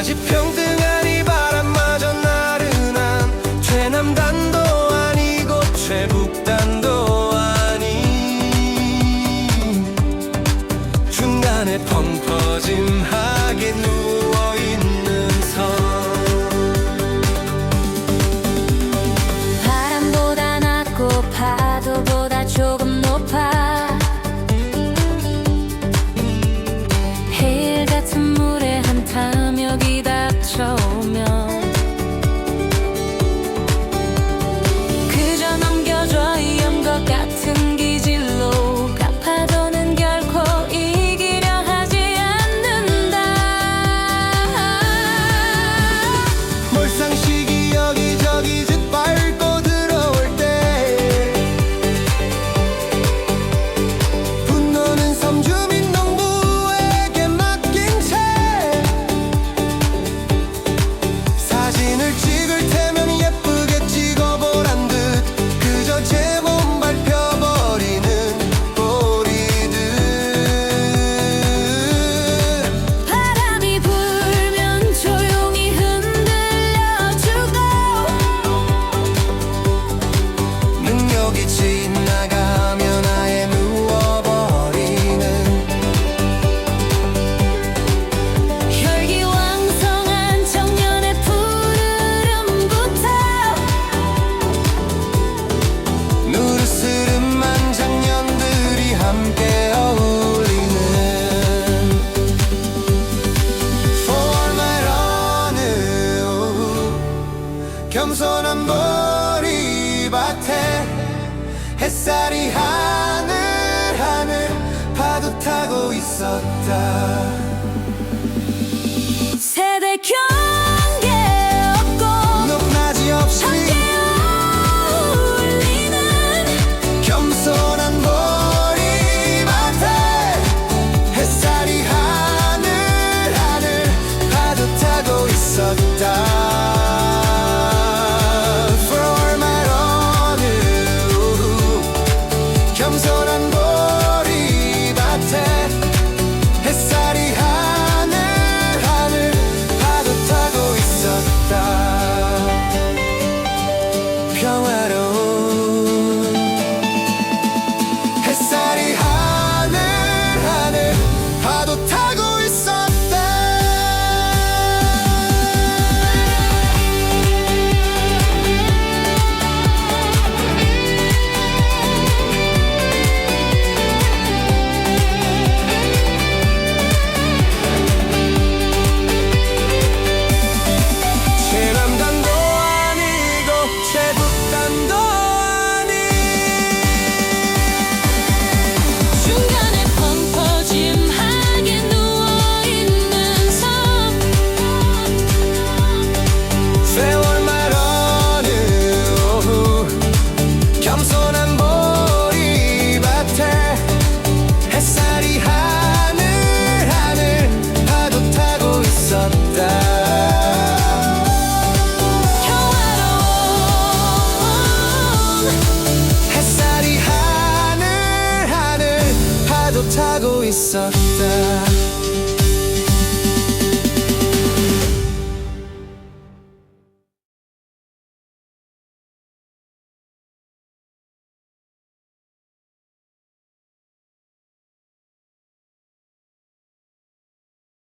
끝까지 평등하리 바람마저 나른한 최남단도 아니고 최북단. 햇살이 하늘 하늘 파도 타고 있었다. 세대교 suffer.